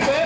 Hey!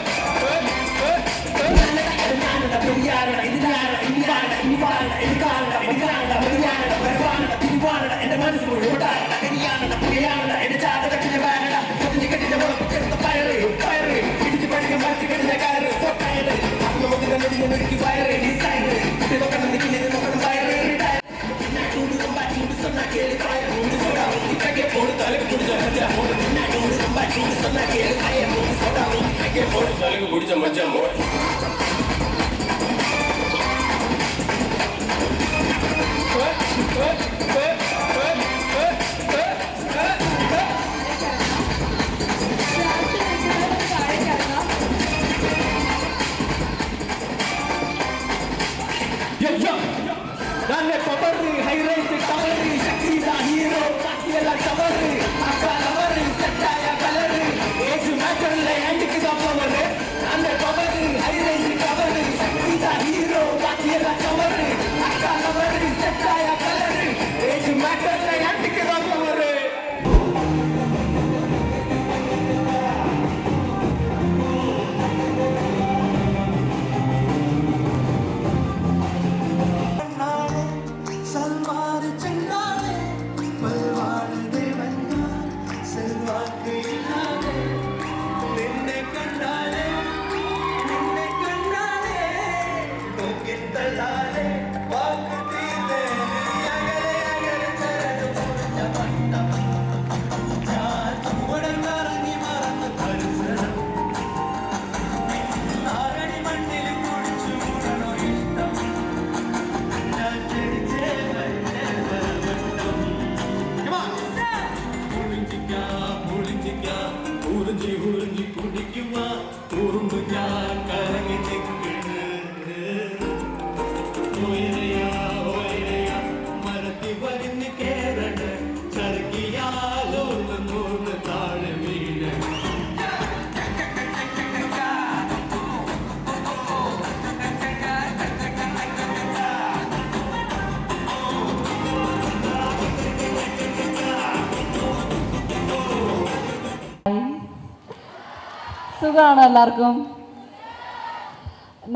സുഖമാണോ എല്ലാവർക്കും.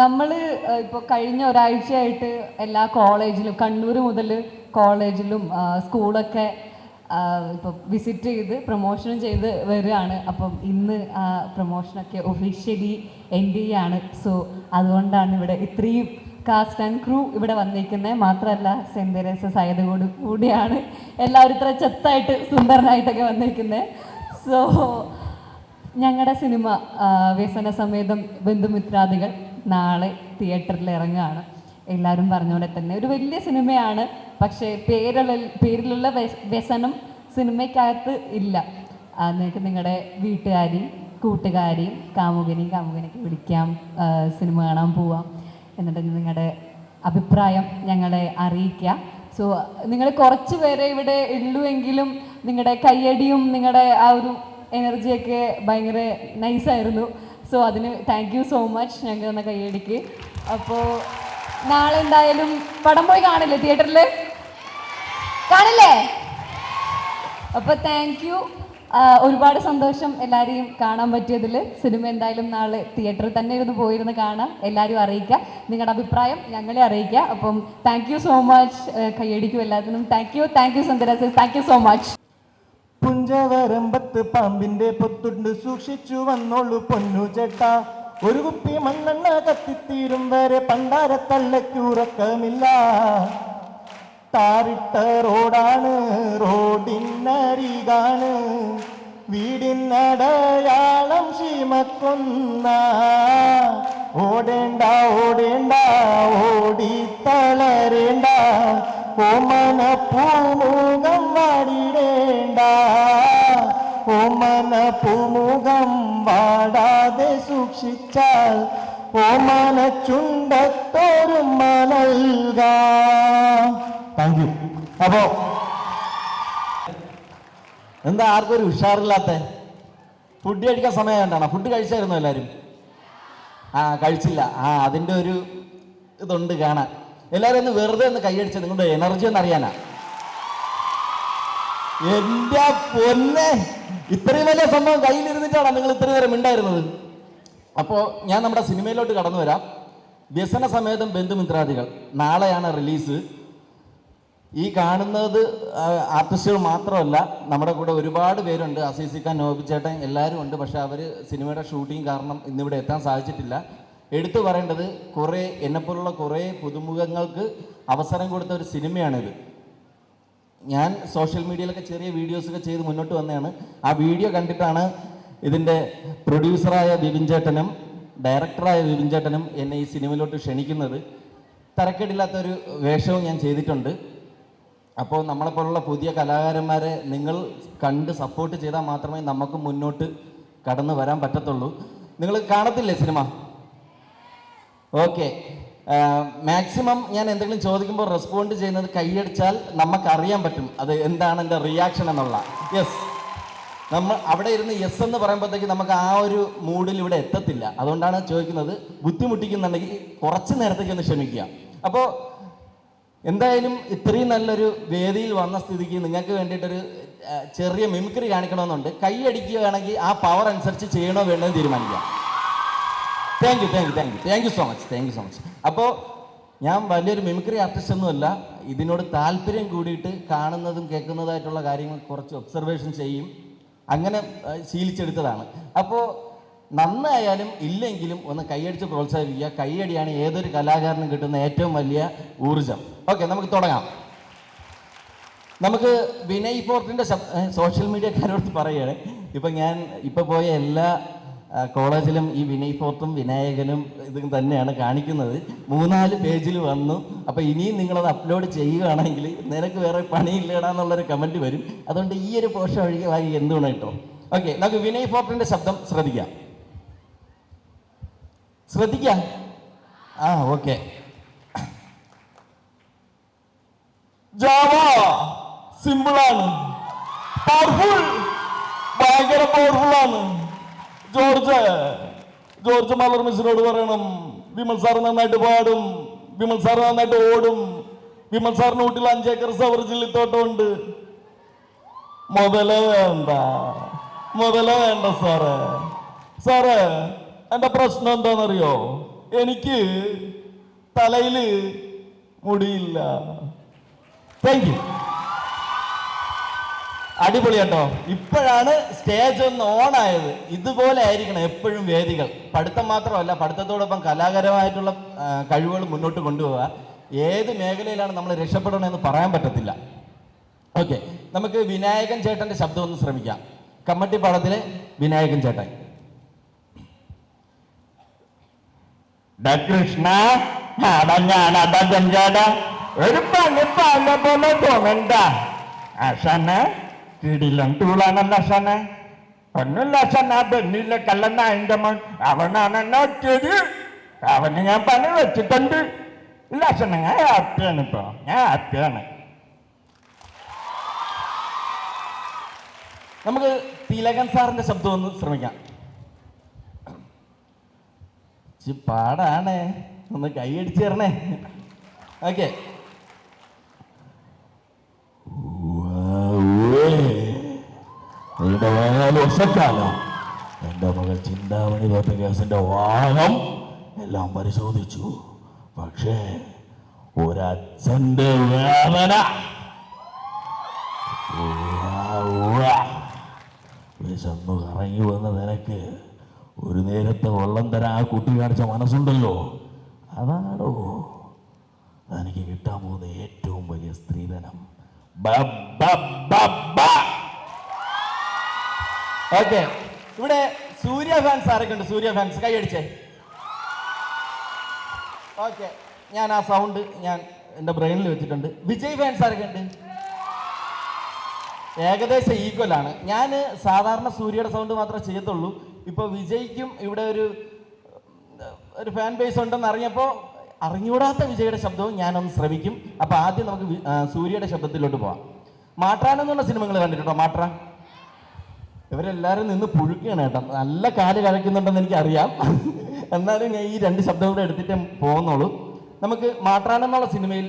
നമ്മൾ ഇപ്പോൾ കഴിഞ്ഞ ഒരാഴ്ചയായിട്ട് എല്ലാ കോളേജിലും കണ്ണൂർ മുതൽ കോളേജിലും സ്കൂളൊക്കെ ഇപ്പോൾ വിസിറ്റ് ചെയ്ത് പ്രൊമോഷനും ചെയ്ത് വരികയാണ് അപ്പം ഇന്ന് ആ പ്രൊമോഷനൊക്കെ ഒഫീഷ്യലി എൻഡ് ചെയ്യാണ്. സോ അതുകൊണ്ടാണ് ഇവിടെ ഇത്രയും കാസ്റ്റ് ആൻഡ് ക്രൂ ഇവിടെ വന്നിരിക്കുന്നത് മാത്രമല്ല സെന്റ് തെരേസസ് ആയതുകൊണ്ട് കൂടിയാണ് എല്ലാവരും ഇത്ര ചെത്തായിട്ട് സുന്ദരനായിട്ടൊക്കെ വന്നിരിക്കുന്നത് സോ ഞങ്ങളുടെ സിനിമ വ്യസന സമേതം ബന്ധുമിത്രാദികൾ നാളെ തിയേറ്ററിൽ ഇറങ്ങുകയാണ്. എല്ലാവരും പറഞ്ഞ പോലെ തന്നെ ഒരു വലിയ സിനിമയാണ് പക്ഷേ പേരുള്ള പേരിലുള്ള വ്യസ- വ്യസനം സിനിമയ്ക്കകത്ത് ഇല്ല. നിങ്ങൾക്ക് നിങ്ങളുടെ വീട്ടുകാരെയും കൂട്ടുകാരെയും കാമുകനെയും കാമുകനെയൊക്കെ വിളിക്കാം സിനിമ കാണാൻ പോവാം എന്നിട്ട് നിങ്ങളുടെ അഭിപ്രായം ഞങ്ങളെ അറിയിക്കുക സോ നിങ്ങൾ കുറച്ച് പേരെ ഇവിടെ ഉള്ളുവെങ്കിലും നിങ്ങളുടെ കയ്യടിയും നിങ്ങളുടെ ആ ഒരു എനർജിയൊക്കെ ഭയങ്കര നൈസായിരുന്നു. സോ അതിന് താങ്ക് യു സോ മച്ച് ഞങ്ങൾക്ക് തന്ന കയ്യടിക്ക്. അപ്പോൾ നാളെ എന്തായാലും പടം പോയി കാണില്ലേ? തിയേറ്ററിൽ കാണില്ലേ? അപ്പോൾ താങ്ക് യു ഒരുപാട് സന്തോഷം എല്ലാവരെയും കാണാൻ പറ്റിയതിൽ സിനിമ എന്തായാലും നാളെ തിയേറ്ററിൽ തന്നെ ഇരുന്ന് പോയിരുന്ന് കാണാം. എല്ലാവരും അറിയിക്കുക. നിങ്ങളുടെ അഭിപ്രായം ഞങ്ങളെ അറിയിക്കുക. അപ്പം താങ്ക് യു സോ മച്ച് കയ്യടിക്കും എല്ലാത്തിനും. താങ്ക് യു താങ്ക് യു സന്ദരാസ് താങ്ക് യു സോ മച്ച് പുഞ്ചവരമ്പത്ത് പാമ്പിന്റെ പൊത്തുണ്ട്. സൂക്ഷിച്ചു വന്നോളൂ പൊന്നു ചേട്ട. ഒരു കുപ്പി മണ്ണെണ്ണ കത്തിത്തീരും വരെ പണ്ടാരത്തള്ളയ്ക്കുറക്കമില്ല താറിട്ട റോഡാണ് റോഡിനരികാണ്. വീടിനടയാളം ശീമക്കൊന്ന. ഓടേണ്ട ഓടേണ്ട ഓടി തളരേണ്ട ഓമന പൂമുഖം പൂമുഖം വാടാതെ സൂക്ഷിച്ചാൽ ഓമന ചുണ്ടത്തോരും മനൽക താങ്ക് യു അപ്പോ എന്താ ആർക്കും ഒരു ഉഷാറില്ലാത്ത? ഫുഡ് കഴിക്കാൻ സമയം കണ്ടാണ് ഫുഡ് കഴിച്ചായിരുന്നോ എല്ലാവരും ആ കഴിച്ചില്ല. ആ അതിന്റെ ഒരു ഇതുണ്ട് കാണാൻ. എല്ലാവരും ഒന്ന് വെറുതെ ഒന്ന് കൈയടിച്ച് നിങ്ങളുടെ എനർജി ഒന്ന് അറിയാനാ. എന്റെ പൊന്നെ. ഇത്രയും വലിയ സംഭവം കയ്യിലിരുന്നിട്ടാണ് നിങ്ങൾ ഇത്രയും നേരം ഉണ്ടായിരുന്നത് അപ്പോൾ ഞാൻ നമ്മുടെ സിനിമയിലോട്ട് കടന്നു വരാം. വ്യസന സമേതം ബന്ധുമിത്രാദികൾ നാളെയാണ് റിലീസ്. ഈ കാണുന്നത് ആർട്ടിസ്റ്റുകൾ മാത്രമല്ല നമ്മുടെ കൂടെ ഒരുപാട് പേരുണ്ട്. അസീസിക്കാൻ ഖാൻ നോബിച്ചേട്ടൻ എല്ലാവരും ഉണ്ട്. പക്ഷെ അവർ സിനിമയുടെ ഷൂട്ടിംഗ് കാരണം ഇന്നിവിടെ എത്താൻ സാധിച്ചിട്ടില്ല. എടുത്തു പറയേണ്ടത് കുറേ എന്നെപ്പോലുള്ള കുറേ പുതുമുഖങ്ങൾക്ക് അവസരം കൊടുത്ത ഒരു സിനിമയാണിത്. ഞാൻ സോഷ്യൽ മീഡിയയിലൊക്കെ ചെറിയ വീഡിയോസൊക്കെ ചെയ്ത് മുന്നോട്ട് വന്നതാണ്. ആ വീഡിയോ കണ്ടിട്ടാണ് ഇതിന്റെ പ്രൊഡ്യൂസറായ ബിബിൻ ചേട്ടനും ഡയറക്ടറായ ബിബിൻ ചേട്ടനും എന്നെ ഈ സിനിമയിലോട്ട് ക്ഷണിക്കുന്നത്. തരക്കേടില്ലാത്തൊരു വേഷവും ഞാൻ ചെയ്തിട്ടുണ്ട്. അപ്പോൾ നമ്മളെപ്പോലുള്ള പുതിയ കലാകാരന്മാരെ നിങ്ങൾ കണ്ട് സപ്പോർട്ട് ചെയ്താൽ മാത്രമേ നമുക്ക് മുന്നോട്ട് കടന്നു വരാൻ പറ്റത്തുള്ളൂ. നിങ്ങൾ കാണത്തില്ലേ സിനിമ ഓക്കെ മാക്സിമം ഞാൻ എന്തെങ്കിലും ചോദിക്കുമ്പോൾ റെസ്പോണ്ട് ചെയ്യുന്നത് കൈയടിച്ചാൽ നമുക്ക് അറിയാൻ പറ്റും അത് എന്താണ് എന്റെ റിയാക്ഷൻ എന്നുള്ള. യെസ് നമ്മൾ അവിടെ ഇരുന്ന് യെസ് എന്ന് പറയുമ്പോഴത്തേക്ക് നമുക്ക് ആ ഒരു മൂഡിൽ ഇവിടെ എത്തത്തില്ല. അതുകൊണ്ടാണ് ചോദിക്കുന്നത് ബുദ്ധിമുട്ടിക്കുന്നുണ്ടെങ്കിൽ കുറച്ച് നേരത്തേക്ക് ഒന്ന് ക്ഷമിക്കുക. അപ്പോൾ എന്തായാലും ഇത്രയും നല്ലൊരു വേദിയിൽ വന്ന സ്ഥിതിക്ക് നിങ്ങൾക്ക് വേണ്ടിയിട്ടൊരു ചെറിയ മിമിക്രി കാണിക്കണമെന്നുണ്ട്. കൈയടിക്കുകയാണെങ്കിൽ ആ പവർ അനുസരിച്ച് ചെയ്യണോ വേണ്ടോ തീരുമാനിക്കാം. Thank you thank you thank you thank you so much thank you so much അപ്പോൾ ഞാൻ വലിയൊരു മിമിക്രി ആർട്ടിസ്റ്റ് ഒന്നുമല്ല. ഇതിനോട് താല്പര്യം കൂടിയിട്ട് കാണുന്നതും കേൾക്കുന്നതായിട്ടുള്ള കാര്യങ്ങൾ കുറച്ച് ഒബ്സർവേഷൻ ചെയ്യും. അങ്ങനെ ശീലിച്ചെടുത്തതാണ്. അപ്പോൾ നന്നായാലും ഇല്ലെങ്കിലും ഒന്ന് കൈയടിച്ച് പ്രോത്സാഹിപ്പിക്കുക. കൈയടിയാണ് ഏതൊരു കലാകാരനും കിട്ടുന്ന ഏറ്റവും വലിയ ഊർജം ഓക്കെ നമുക്ക് തുടങ്ങാം. നമുക്ക് വിനയ് ഫോർട്ടിന്റെ സോഷ്യൽ മീഡിയക്കാരോട് പറയുകയാണ്. ഇപ്പം ഞാൻ ഇപ്പോൾ പോയ എല്ലാ കോളേജിലും ഈ വിനയ് ഫോർട്ടും വിനായകനും ഇതും തന്നെയാണ് കാണിക്കുന്നത്. മൂന്നാൽ പേജിൽ വന്നു. അപ്പോൾ ഇനിയും നിങ്ങളത് അപ്ലോഡ് ചെയ്യുകയാണെങ്കിൽ നിനക്ക് വേറെ പണിയില്ലടാ എന്നുള്ളൊരു കമന്റ് വരും. അതുകൊണ്ട് ഈ ഒരു പോഷൻ ഒഴികെ വാരി എന്തുകൊണ്ട് കേട്ടോ? ഓക്കെ നമുക്ക് വിനയ് ഫോർട്ടിന്റെ ശബ്ദം ശ്രദ്ധിക്കാം. ശ്രദ്ധിക്കാം? ആ ഓക്കെ സിമ്പിളാണ് പവർഫുൾ ഭയങ്കര പവർഫുൾ ആണ്. ജോർജ് ജോർജ് മാലർ മിസ്സിനോട് പറയണം വിമൽ സാർ നന്നായിട്ട് പാടും വിമൽ സാർ നന്നായിട്ട് ഓടും വിമൽ സാറിന് വീട്ടിൽ അഞ്ചേക്കർ സവർ ഉണ്ട് മുതല വേണ്ട മുതല വേണ്ട സാറേ. സാറേ എന്റെ പ്രശ്നം എന്താണെന്നറിയോ? എനിക്ക് തലയിൽ മുടിയില്ല. താങ്ക് യു അടിപൊളി കേട്ടോ ഇപ്പോഴാണ് സ്റ്റേജ് ഒന്ന് ഓൺ ആയത്. ഇതുപോലെ ആയിരിക്കണം എപ്പോഴും വേദികൾ. പഠിത്തം മാത്രമല്ല പഠിത്തത്തോടൊപ്പം കലാകാരമായിട്ടുള്ള കഴിവുകൾ മുന്നോട്ട് കൊണ്ടുപോവുക. ഏത് മേഖലയിലാണ് നമ്മൾ രക്ഷപ്പെടണമെന്ന് പറയാൻ പറ്റത്തില്ല. ഓക്കെ നമുക്ക് വിനായകൻ ചേട്ടന്റെ ശബ്ദം ഒന്ന് ശ്രമിക്കാം. കമ്മട്ടി പാടത്തിലെ വിനായകൻ ചേട്ടൻ. കൃഷ്ണ ഒരു പണി പാല പോലെ തോന്നണ്ട ആശാന. കിടിലം ടൂളാണല്ലോ ആശാന ഒന്നുമില്ല ആശാന ബെന്നിലെ കള്ളൻ നായിന്റെ മോൻ. അവനാണ് എന്നെ ഒറ്റത് അവന് ഞാൻ പണി വെച്ചിട്ടുണ്ട്. ഇല്ല ആശാന ഞാൻ ഹാപ്പിയാണ് ഇപ്പൊ. ഞാൻ ഹാപ്പിയാണ്. നമുക്ക് തിലകൻ സാറിന്റെ ശബ്ദം ഒന്ന് ശ്രമിക്കാം. പാടാണേ. ഒന്ന് കൈയടിച്ച് തരണേ. ഓക്കെ. ഇതിന്റെ നാല് വർഷക്കാലം എന്റെ മകൾ ചിന്താമണി തോറ്റ വാഹനം എല്ലാം പരിശോധിച്ചു. പക്ഷേ ഒരച്ഛന്റെ വേദന. വിശന്നു കറങ്ങി വന്ന നിനക്ക് ഒരു നേരത്തെ വെള്ളം തരാൻ ആ കുട്ടി കാണിച്ച മനസ്സുണ്ടല്ലോ. അതാണോ? എനിക്ക് കിട്ടാൻ പോകുന്ന ഏറ്റവും വലിയ സ്ത്രീധനം. ബ, ബ, ബ. ഓക്കെ. ഇവിടെ സൂര്യ ഫാൻസ് ആരൊക്കെ ഉണ്ട് സൂര്യ ഫാൻസ് കൈയടിച്ചേ ഓക്കെ. ഞാൻ ആ സൗണ്ട് ഞാൻ എന്റെ ബ്രെയിനിൽ വെച്ചിട്ടുണ്ട്. വിജയ് ഫാൻസ് ആരൊക്കെ ഉണ്ട് ഏകദേശം ഈക്വൽ ആണ്. ഞാൻ സാധാരണ സൂര്യയുടെ സൗണ്ട് മാത്രമേ ചെയ്യത്തുള്ളൂ. ഇപ്പോൾ വിജയ്ക്കും ഇവിടെ ഒരു ഒരു ഫാൻ ബേസ് ഉണ്ടെന്ന് അറിഞ്ഞപ്പോൾ അറിഞ്ഞുകൂടാത്ത വിജയുടെ ശബ്ദവും ഞാനൊന്ന് ശ്രമിക്കും. അപ്പോൾ ആദ്യം നമുക്ക് സൂര്യയുടെ ശബ്ദത്തിലോട്ട് പോവാം. മാട്രാൻ എന്നുള്ള സിനിമകൾ കണ്ടിട്ടുണ്ടോ? മാട്രാൻ? ഇവരെല്ലാവരും നിന്ന് പുഴുക്കുകയാണ് കേട്ടോ നല്ല കാല് കഴിക്കുന്നുണ്ടെന്ന് എനിക്കറിയാം എന്നാലും ഞാൻ ഈ രണ്ട് ശബ്ദം കൂടെ എടുത്തിട്ടേ പോകുന്നുള്ളൂ നമുക്ക് മാട്രാൻ എന്നുള്ള സിനിമയിൽ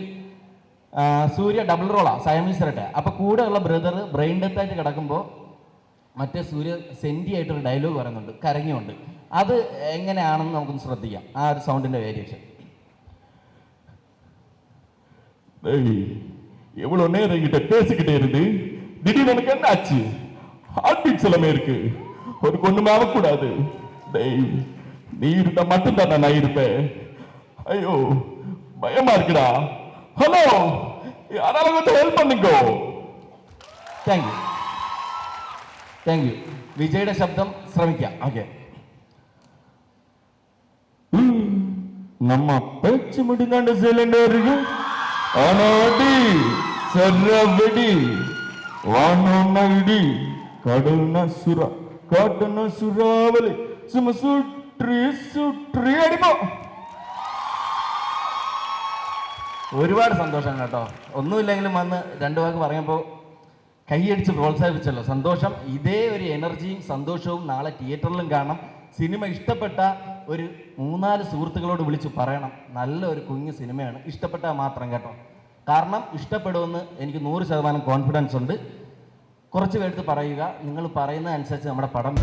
ആ, സൂര്യ ഡബിൾ റോളാ സയമീസരട്ടെ അപ്പൊ കൂടെ ഉള്ള ബ്രദർ ബ്രെയിൻ ഡെത്ത് ആയിട്ട് കിടക്കുമ്പോൾ മറ്റേ സൂര്യ സെൻറ്റി ആയിട്ടൊരു ഡയലോഗ് പറയുന്നുണ്ട് കരഞ്ഞുകൊണ്ട് അത് എങ്ങനെയാണെന്ന് നമുക്കൊന്ന് ശ്രദ്ധിക്കാം ആ ഒരു സൗണ്ടിന്റെ വേരിയേഷൻ டேய் எவ்வளவு நேரம் என்கிட்ட பேசிக்கிட்டே இருந்து திடீர்னு எனக்கு என்ன ஆச்சு ஹார்ட் பீட்ஸ் எல்லாமே இருக்கு ஒரு ஒண்ணுமே ஆகக்கூடாது டேய் நீ இருந்தா மட்டும்தான் நான் இருப்பேன் ஐயோ பயமா இருக்குடா ஹலோ யாராலும் கொஞ்சம் ஹெல்ப் பண்ணுங்கோ താങ്ക് യു താങ്ക് യു വിജയുടെ ശബ്ദം ശ്രമിക്കാം ഓക്കെ நம்ம பேச்சு முடிந்தாண்டு சிலிண்டருக்கு ஆனா அடி சர்ற வெடி வானோன்னா இடி കടന്ന സുര കടന്ന സുറാവലി. സുമ സുട്രി സുട്രി ഒരുപാട് സന്തോഷം കേട്ടോ. ഒന്നുമില്ലെങ്കിലും വന്ന് രണ്ടു വാക്ക് പറയുമ്പോൾ കൈയടിച്ച് പ്രോത്സാഹിപ്പിച്ചല്ലോ. സന്തോഷം ഇതേ ഒരു എനർജിയും സന്തോഷവും നാളെ തിയേറ്ററിലും കാണണം. സിനിമ ഇഷ്ടപ്പെട്ട ഒരു മൂന്നാൽ സുഹൃത്തുക്കളോട് വിളിച്ച് പറയണം. നല്ല ഒരു കുഞ്ഞ് സിനിമയാണ്. ഇഷ്ടപ്പെട്ടാൽ മാത്രം കേട്ടോ. കാരണം ഇഷ്ടപ്പെടുമെന്ന് എനിക്ക് നൂറ് ശതമാനം കോൺഫിഡൻസ് ഉണ്ട്. കുറച്ച് പേർക്ക് പറയുക നിങ്ങൾ പറയുന്ന അനുസരിച്ച് നമ്മുടെ പടം